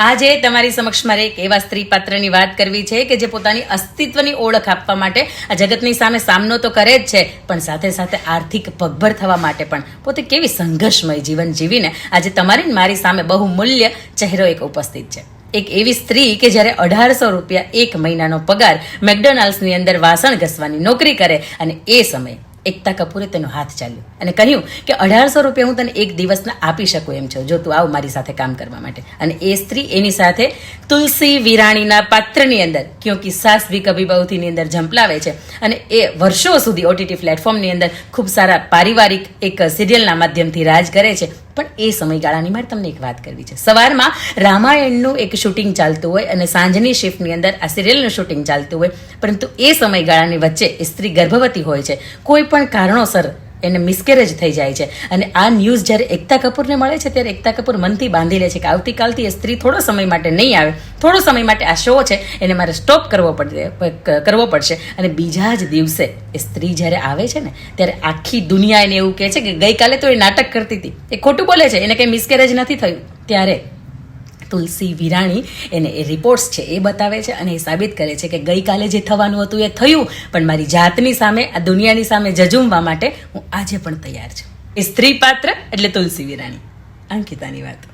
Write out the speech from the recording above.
આજે તમારી સમક્ષ મારે એક એવા સ્ત્રી પાત્રની વાત કરવી છે કે જે પોતાની અસ્તિત્વની ઓળખ આપવા માટે આ જગતની સામે સામનો તો કરે જ છે, પણ સાથે સાથે આર્થિક પગભર થવા માટે પણ પોતે કેવી સંઘર્ષમય જીવન જીવીને આજે તમારી મારી સામે બહુમૂલ્ય ચહેરો એક ઉપસ્થિત છે. એક એવી સ્ત્રી કે જ્યારે અઢારસો રૂપિયા એક મહિનાનો પગાર મેકડોનાલ્ડ્સની અંદર વાસણ ઘસવાની નોકરી કરે અને એ સમયે એકતા કપૂરે તેનો હાથ ચાલ્યો અને કહ્યું કે અઢારસો રૂપિયા હું તને એક દિવસના આપી શકું એમ છું. જો તું આવ મારી સાથે કામ કરવા માટે. અને એ સ્ત્રી એની સાથે તુલસી વિરાણીના પાત્રની અંદર, ક્યોંકિ સાસ ભી કભી બહુથીની અંદર ઝંપલાવે છે. અને એ વર્ષો સુધી ઓટીટી પ્લેટફોર્મની અંદર ખૂબ સારા પારિવારિક એક સિરિયલના માધ્યમથી રાજ કરે છે. પણ એ સમયગાળાની મારે તમને એક વાત કરવી છે. સવારમાં રામાયણનું એક શૂટિંગ ચાલતું હોય અને સાંજની શિફ્ટની અંદર આ સિરિયલનું શૂટિંગ ચાલતું હોય, પરંતુ એ સમયગાળાની વચ્ચે સ્ત્રી ગર્ભવતી હોય છે. કોઈ પણ કારણોસર એને મિસકેરેજ થઈ જાય છે. અને આ ન્યૂઝ જ્યારે એકતા કપૂરને મળે છે, ત્યારે એકતા કપૂર મનથી બાંધી લે છે કે આવતીકાલથી એ સ્ત્રી થોડો સમય માટે નહીં આવે. થોડો સમય માટે આ શો છે, એને મારે સ્ટોપ કરવો પડશે કરવો પડશે. અને બીજા જ દિવસે એ સ્ત્રી જ્યારે આવે છે ને, ત્યારે આખી દુનિયા એને એવું કહે છે કે ગઈકાલે તો એ નાટક કરતી હતી. એ ખોટું બોલે છે, એને કંઈ મિસકેરેજ નથી થયું. ત્યારે તુલસી વિરાણી એને એ રિપોર્ટ્સ છે એ બતાવે છે અને એ સાબિત કરે છે કે ગઈકાલે જે થવાનું હતું એ થયું, પણ મારી જાતની સામે, આ દુનિયાની સામે જજુમવા માટે હું આજે પણ તૈયાર છું. એ સ્ત્રી પાત્ર એટલે તુલસી વિરાણી. અંકિતાની વાત.